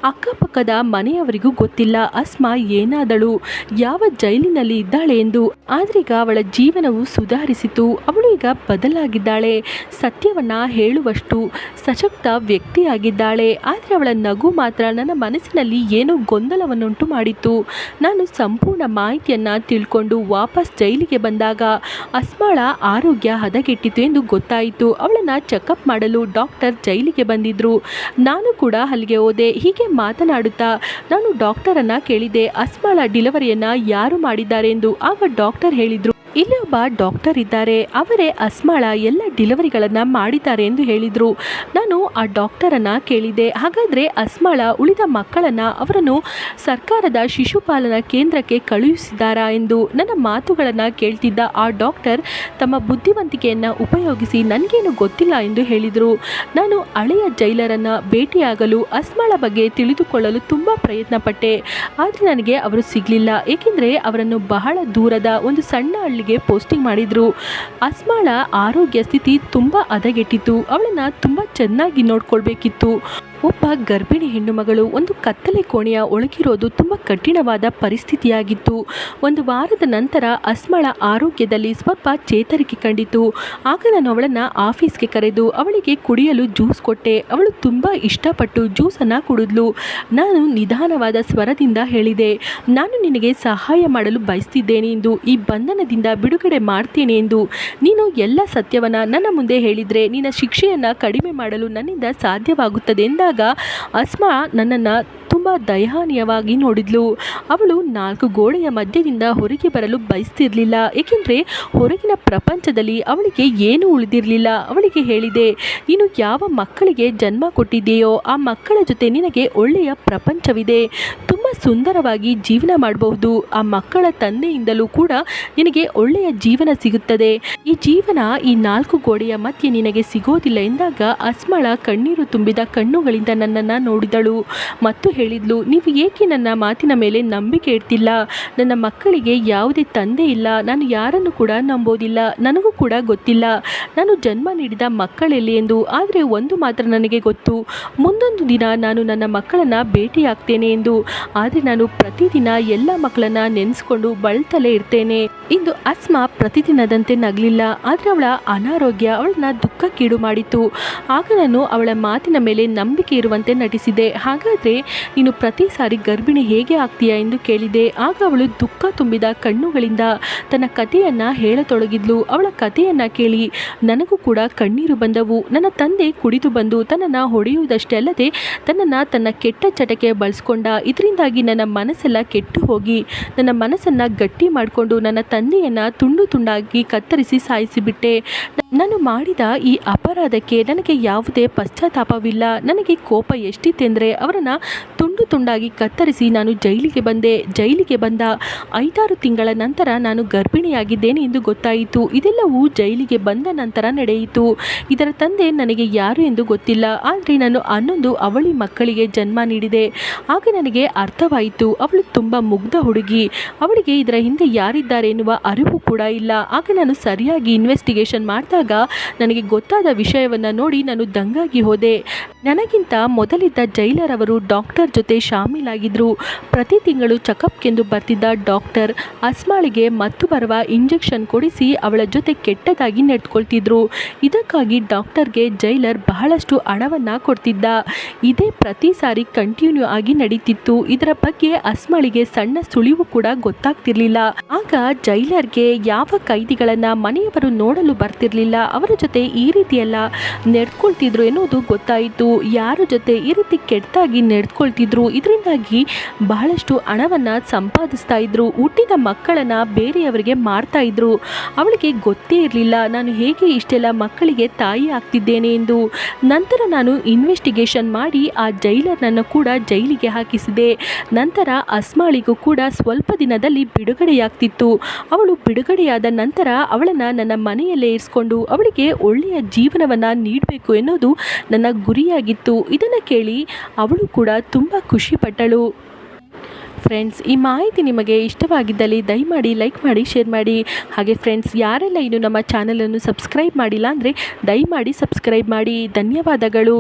ಅಕ್ಕಪಕ್ಕದ ಮನೆಯವರಿಗೂ ಗೊತ್ತಿಲ್ಲ ಅಸ್ಮಾ ಏನಾದಳು, ಯಾವ ಜೈಲಿನಲ್ಲಿ ಇದ್ದಾಳೆ ಎಂದು. ಆದ್ರೀಗ ಅವಳ ಜೀವನವು ಸುಧಾರಿಸಿತು ಅವಳು ಈಗ ಬದಲಾಗಿದ್ದಾಳೆ. ಸತ್ಯವನ್ನು ಹೇಳುವಷ್ಟು ಸಶಕ್ತ ವ್ಯಕ್ತಿಯಾಗಿದ್ದಾಳೆ. ಆದರೆ ಅವಳ ನಗು ಮಾತ್ರ ನನ್ನ ಮನಸ್ಸಿನಲ್ಲಿ ಏನೋ ಗೊಂದಲವನ್ನುಂಟು ಮಾಡಿತ್ತು. ನಾನು ಸಂಪೂರ್ಣ ಮಾಹಿತಿಯನ್ನು ತಿಳ್ಕೊಂಡು ವಾಪಸ್ ಜೈಲಿಗೆ ಬಂದಾಗ ಅಸ್ಮಾಳ ಆರೋಗ್ಯ ಹದಗೆಟ್ಟಿತು ಎಂದು ಗೊತ್ತಾಯಿತು. ಅವಳನ್ನು ಚೆಕಪ್ ಮಾಡಲು ಡಾಕ್ಟರ್ ಜೈಲಿಗೆ ಬಂದಿದ್ದರು ನಾನು ಕೂಡ ಅಲ್ಲಿಗೆ ಹೋದೆ. ಹೀಗೆ ಮಾತನಾಡುತ್ತಾ ನಾನು ಡಾಕ್ಟರನ್ನು ಕೇಳಿದೆ. ಅಸ್ಮಾಳ ಡಿಲಿವರಿಯನ್ನು ಯಾರು ಮಾಡಿದ್ದಾರೆ ಎಂದು ಆಗ ಡಾಕ್ಟರ್ ಹೇಳಿದರು. ಇಲ್ಲಿ ಒಬ್ಬ ಡಾಕ್ಟರ್ ಇದ್ದಾರೆ. ಅವರೇ ಅಸ್ಮಾಳ ಎಲ್ಲ ಡಿಲಿವರಿಗಳನ್ನು ಮಾಡಿದ್ದಾರೆ ಎಂದು ಹೇಳಿದರು. ನಾನು ಆ ಡಾಕ್ಟರನ್ನು ಕೇಳಿದೆ ಹಾಗಾದರೆ ಅಸ್ಮಾಳ ಉಳಿದ ಮಕ್ಕಳನ್ನು ಅವರನ್ನು ಸರ್ಕಾರದ ಶಿಶುಪಾಲನಾ ಕೇಂದ್ರಕ್ಕೆ ಕಳುಹಿಸಿದ್ದಾರಾ ಎಂದು ನನ್ನ ಮಾತುಗಳನ್ನು ಕೇಳ್ತಿದ್ದ ಆ ಡಾಕ್ಟರ್ ತಮ್ಮ ಬುದ್ಧಿವಂತಿಕೆಯನ್ನು ಉಪಯೋಗಿಸಿ ನನಗೇನು ಗೊತ್ತಿಲ್ಲ ಎಂದು ಹೇಳಿದರು. ನಾನು ಹಳೆಯ ಜೈಲರನ್ನು ಭೇಟಿಯಾಗಲು ಅಸ್ಮಾಳ ಬಗ್ಗೆ ತಿಳಿದುಕೊಳ್ಳಲು ತುಂಬ ಪ್ರಯತ್ನ ಪಟ್ಟೆ ಆದರೆ ನನಗೆ ಅವರು ಸಿಗಲಿಲ್ಲ. ಏಕೆಂದರೆ ಅವರನ್ನು ಬಹಳ ದೂರದ ಒಂದು ಸಣ್ಣ ಜೈಲಿಗೆ ಪೋಸ್ಟಿಂಗ್ ಮಾಡಿದ್ರು. ಅಸ್ಮಾಳ ಆರೋಗ್ಯ ಸ್ಥಿತಿ ತುಂಬ ಹದಗೆಟ್ಟಿತ್ತು. ಅವಳನ್ನು ತುಂಬ ಚೆನ್ನಾಗಿ ನೋಡ್ಕೊಳ್ಬೇಕಿತ್ತು. ಒಬ್ಬ ಗರ್ಭಿಣಿ ಹೆಣ್ಣುಮಗಳು ಒಂದು ಕತ್ತಲೆ ಕೋಣೆಯ ಒಳಗಿರೋದು ತುಂಬ ಕಠಿಣವಾದ ಪರಿಸ್ಥಿತಿಯಾಗಿತ್ತು. ಒಂದು ವಾರದ ನಂತರ ಅಸ್ಮಳ ಆರೋಗ್ಯದಲ್ಲಿ ಸ್ವಲ್ಪ ಚೇತರಿಕೆ ಕಂಡಿತು. ಆಗ ನಾನು ಅವಳನ್ನು ಆಫೀಸ್ಗೆ ಕರೆದು ಅವಳಿಗೆ ಕುಡಿಯಲು ಜ್ಯೂಸ್ ಕೊಟ್ಟೆ. ಅವಳು ತುಂಬ ಇಷ್ಟಪಟ್ಟು ಜ್ಯೂಸನ್ನು ಕುಡಿದ್ಲು. ನಾನು ನಿಧಾನವಾದ ಸ್ವರದಿಂದ ಹೇಳಿದೆ, ನಾನು ನಿನಗೆ ಸಹಾಯ ಮಾಡಲು ಬಯಸ್ತಿದ್ದೇನೆ ಎಂದು, ಈ ಬಂಧನದಿಂದ ಬಿಡುಗಡೆ ಮಾಡ್ತೇನೆ ಎಂದು. ನೀನು ಎಲ್ಲ ಸತ್ಯವನ್ನು ನನ್ನ ಮುಂದೆ ಹೇಳಿದರೆ ನಿನ್ನ ಶಿಕ್ಷೆಯನ್ನು ಕಡಿಮೆ ಮಾಡಲು ನನ್ನಿಂದ ಸಾಧ್ಯವಾಗುತ್ತದೆ ಎಂದಾಗ ಅಸ್ಮಾ ನನ್ನನ್ನು ತುಂಬ ದಯಾನೀಯವಾಗಿ ನೋಡಿದ್ಲು. ಅವಳು ನಾಲ್ಕು ಗೋಡೆಯ ಮಧ್ಯದಿಂದ ಹೊರಗೆ ಬರಲು ಬಯಸ್ತಿರಲಿಲ್ಲ. ಏಕೆಂದರೆ ಹೊರಗಿನ ಪ್ರಪಂಚದಲ್ಲಿ ಅವಳಿಗೆ ಏನೂ ಉಳಿದಿರಲಿಲ್ಲ. ಅವಳಿಗೆ ಹೇಳಿದೆ, ನೀನು ಯಾವ ಮಕ್ಕಳಿಗೆ ಜನ್ಮ ಕೊಟ್ಟಿದೆಯೋ ಆ ಮಕ್ಕಳ ಜೊತೆ ನಿನಗೆ ಒಳ್ಳೆಯ ಪ್ರಪಂಚವಿದೆ. ತುಂಬ ಸುಂದರವಾಗಿ ಜೀವನ ಮಾಡಬಹುದು. ಆ ಮಕ್ಕಳ ತಂದೆಯಿಂದಲೂ ಕೂಡ ನಿನಗೆ ಒಳ್ಳೆಯ ಜೀವನ ಸಿಗುತ್ತದೆ. ಈ ಜೀವನ ಈ ನಾಲ್ಕು ಗೋಡೆಯ ಮಧ್ಯೆ ನಿನಗೆ ಸಿಗೋದಿಲ್ಲ ಎಂದಾಗ ಅಸ್ಮಳ ಕಣ್ಣೀರು ತುಂಬಿದ ಕಣ್ಣುಗಳಿಂದ ನನ್ನನ್ನು ನೋಡಿದಳು ಮತ್ತು ಹೇಳಿದ್ಲು, ನೀವು ಏಕೆ ನನ್ನ ಮಾತಿನ ಮೇಲೆ ನಂಬಿಕೆ ಇಡ್ತಿಲ್ಲ? ನನ್ನ ಮಕ್ಕಳಿಗೆ ಯಾವುದೇ ತಂದೆ ಇಲ್ಲ. ನಾನು ಯಾರನ್ನು ಕೂಡ ನಂಬೋದಿಲ್ಲ. ನನಗೂ ಕೂಡ ಗೊತ್ತಿಲ್ಲ. ನಾನು ಜನ್ಮ ನೀಡಿದ ಮಕ್ಕಳೆಲ್ಲಿ ಎಂದು. ಆದರೆ ಒಂದು ಮಾತ್ರ ನನಗೆ ಗೊತ್ತು. ಮುಂದೊಂದು ದಿನ ನಾನು ನನ್ನ ಮಕ್ಕಳನ್ನು ಭೇಟಿಯಾಗ್ತೇನೆ ಎಂದು. ಆದರೆ ನಾನು ಪ್ರತಿದಿನ ಎಲ್ಲ ಮಕ್ಕಳನ್ನು ನೆನೆಸ್ಕೊಂಡು ಬಳತಲೇ ಇರ್ತೇನೆ. ಇಂದು ಅಸ್ಮಾ ಪ್ರತಿದಿನದಂತೆ ನಗಲಿಲ್ಲ. ಆದರೆ ಅವಳ ಅನಾರೋಗ್ಯ, ಅವಳನ್ನ ದುಃಖಕ್ಕೀಡು ಮಾಡಿತು ಆಗ ನಾನು ಅವಳ ಮಾತಿನ ಮೇಲೆ ನಂಬಿಕೆ ಇರುವಂತೆ ನಟಿಸಿದೆ. ಹಾಗಾದರೆ ನೀನು ಪ್ರತಿ ಸಾರಿ ಗರ್ಭಿಣಿ ಹೇಗೆ ಆಗ್ತೀಯಾ ಎಂದು ಕೇಳಿದೆ. ಆಗ ಅವಳು ದುಃಖ ತುಂಬಿದ ಕಣ್ಣುಗಳಿಂದ ತನ್ನ ಕಥೆಯನ್ನು ಹೇಳತೊಡಗಿದ್ಲು. ಅವಳ ಕಥೆಯನ್ನು ಕೇಳಿ ನನಗೂ ಕೂಡ ಕಣ್ಣೀರು ಬಂದವು. ನನ್ನ ತಂದೆ ಕುಡಿದು ಬಂದು ತನ್ನನ್ನು ಹೊಡೆಯುವುದಷ್ಟೇ ಅಲ್ಲದೆ ತನ್ನನ್ನು ತನ್ನ ಕೆಟ್ಟ ಚಟಕ್ಕೆ ಬಳಸ್ಕೊಂಡ. ಇದರಿಂದಾಗಿ ನನ್ನ ಮನಸ್ಸೆಲ್ಲ ಕೆಟ್ಟು ಹೋಗಿ. ನನ್ನ ಮನಸ್ಸನ್ನು ಗಟ್ಟಿ ಮಾಡಿಕೊಂಡು ನನ್ನ ತಂದೆಯನ್ನು ತುಂಡು ತುಂಡಾಗಿ ಕತ್ತರಿಸಿ ಸಾಯಿಸಿಬಿಟ್ಟೆ. ನಾನು ಮಾಡಿದ ಈ ಅಪರಾಧಕ್ಕೆ ನನಗೆ ಯಾವುದೇ ಪಶ್ಚಾತ್ತಾಪವಿಲ್ಲ. ನನಗೆ ಕೋಪ ಎಷ್ಟಿತ್ತೆಂದರೆ ಅವರನ್ನು ತುಂಡು ತುಂಡಾಗಿ ಕತ್ತರಿಸಿ ನಾನು ಜೈಲಿಗೆ ಬಂದೆ. ಜೈಲಿಗೆ ಬಂದ ಐದಾರು ತಿಂಗಳ ನಂತರ ನಾನು ಗರ್ಭಿಣಿಯಾಗಿದ್ದೇನೆ ಎಂದು ಗೊತ್ತಾಯಿತು. ಇದೆಲ್ಲವೂ ಜೈಲಿಗೆ ಬಂದ ನಂತರ ನಡೆಯಿತು. ಇದರ ತಂದೆ ನನಗೆ ಯಾರು ಎಂದು ಗೊತ್ತಿಲ್ಲ. ಆದರೆ ನಾನು ಹನ್ನೊಂದು ಅವಳಿ ಮಕ್ಕಳಿಗೆ ಜನ್ಮ ನೀಡಿದೆ. ಆಗ ನನಗೆ ಅರ್ಥವಾಯಿತು. ಅವಳು ತುಂಬ ಮುಗ್ಧ ಹುಡುಗಿ. ಅವಳಿಗೆ ಇದರ ಹಿಂದೆ ಯಾರಿದ್ದಾರೆ ಎನ್ನುವ ಅರಿವು ಕೂಡ ಇಲ್ಲ. ಆಗ ನಾನು ಸರಿಯಾಗಿ ಇನ್ವೆಸ್ಟಿಗೇಷನ್ ಮಾಡಿದಾಗ ನನಗೆ ಗೊತ್ತಾದ ವಿಷಯವನ್ನು ನೋಡಿ ನಾನು ದಂಗಾಗಿ ಹೋದೆ. ನನಗಿಂತ ಮೊದಲಿದ್ದ ಜೈಲರ್ ಅವರು ಡಾಕ್ಟರ್ ಜೊತೆ ಶಾಮೀಲಾಗಿದ್ದರು ಪ್ರತಿ ತಿಂಗಳು ಚೆಕಪ್ಗೆಂದು ಬರ್ತಿದ್ದ ಡಾಕ್ಟರ್ ಅಸ್ಮಾಳಿಗೆ ಮತ್ತು ಬರುವ ಇಂಜೆಕ್ಷನ್ ಕೊಡಿಸಿ ಅವಳ ಜೊತೆ ಕೆಟ್ಟದಾಗಿ ನೆಟ್ಕೊಳ್ತಿದ್ರು ಇದಕ್ಕಾಗಿ ಡಾಕ್ಟರ್ಗೆ ಜೈಲರ್ ಬಹಳಷ್ಟು ಹಣವನ್ನು ಕೊಡ್ತಿದ್ದ. ಇದೇ ಪ್ರತಿ ಸಾರಿ ಕಂಟಿನ್ಯೂ ಆಗಿ ನಡೀತಿತ್ತು. ಇದರ ಬಗ್ಗೆ ಅಸ್ಮಾಳಿಗೆ ಸಣ್ಣ ಸುಳಿವು ಕೂಡ ಗೊತ್ತಾಗ್ತಿರ್ಲಿಲ್ಲ. ಆಗ ಜೈಲರ್ಗೆ ಯಾವ ಕೈದಿಗಳನ್ನ ಮನೆಯವರು ನೋಡಲು ಬರ್ತಿರ್ಲಿಲ್ಲ. ಅವರ ಜೊತೆ ಈ ರೀತಿಯೆಲ್ಲ ನಡ್ಕೊಳ್ತಿದ್ರು ಎನ್ನುವುದು ಗೊತ್ತಾಯಿತು. ಯಾರ ಜೊತೆ ಈ ರೀತಿ ಕೆಟ್ಟದಾಗಿ ನಡೆದುಕೊಳ್ತಿದ್ರು ಇದರಿಂದಾಗಿ ಬಹಳಷ್ಟು ಹಣವನ್ನು ಸಂಪಾದಿಸ್ತಾ ಇದ್ರು, ಹುಟ್ಟಿದ ಮಕ್ಕಳನ್ನು ಬೇರೆಯವರಿಗೆ ಮಾರ್ತಾ ಇದ್ರು. ಅವಳಿಗೆ ಗೊತ್ತೇ ಇರಲಿಲ್ಲ, ನಾನು ಹೇಗೆ ಇಷ್ಟೆಲ್ಲ ಮಕ್ಕಳಿಗೆ ತಾಯಿ ಆಗ್ತಿದ್ದೇನೆ ಎಂದು. ನಂತರ ನಾನು ಇನ್ವೆಸ್ಟಿಗೇಷನ್ ಮಾಡಿ ಆ ಜೈಲರ್ನನ್ನು ಕೂಡ ಜೈಲಿಗೆ ಹಾಕಿಸಿದೆ. ನಂತರ ಅಸ್ಮಾಳಿಗೂ ಕೂಡ ಸ್ವಲ್ಪ ದಿನದಲ್ಲಿ ಬಿಡುಗಡೆಯಾಗ್ತಿತ್ತು. ಅವಳು ಬಿಡುಗಡೆಯಾದ ನಂತರ ಅವಳನ್ನು ನನ್ನ ಮನೆಯಲ್ಲೇ ಇರಿಸ್ಕೊಂಡು ಅವಳಿಗೆ ಒಳ್ಳೆಯ ಜೀವನವನ್ನು ನೀಡಬೇಕು ಎನ್ನುವುದು ನನ್ನ ಗುರಿಯಾಗಿತ್ತು. ಇದನ್ನು ಕೇಳಿ ಅವಳು ಕೂಡ ತುಂಬ ಖುಷಿಪಟ್ಟಳು ಫ್ರೆಂಡ್ಸ್, ಈ ಮಾಹಿತಿ ನಿಮಗೆ ಇಷ್ಟವಾಗಿದ್ದಲ್ಲಿ ದಯಮಾಡಿ ಲೈಕ್ ಮಾಡಿ, ಶೇರ್ ಮಾಡಿ. ಹಾಗೆ ಫ್ರೆಂಡ್ಸ್, ಯಾರೆಲ್ಲ ಇನ್ನು ನಮ್ಮ ಚಾನಲನ್ನು ಸಬ್ಸ್ಕ್ರೈಬ್ ಮಾಡಿಲ್ಲ ಅಂದರೆ ದಯಮಾಡಿ ಸಬ್ಸ್ಕ್ರೈಬ್ ಮಾಡಿ. ಧನ್ಯವಾದಗಳು.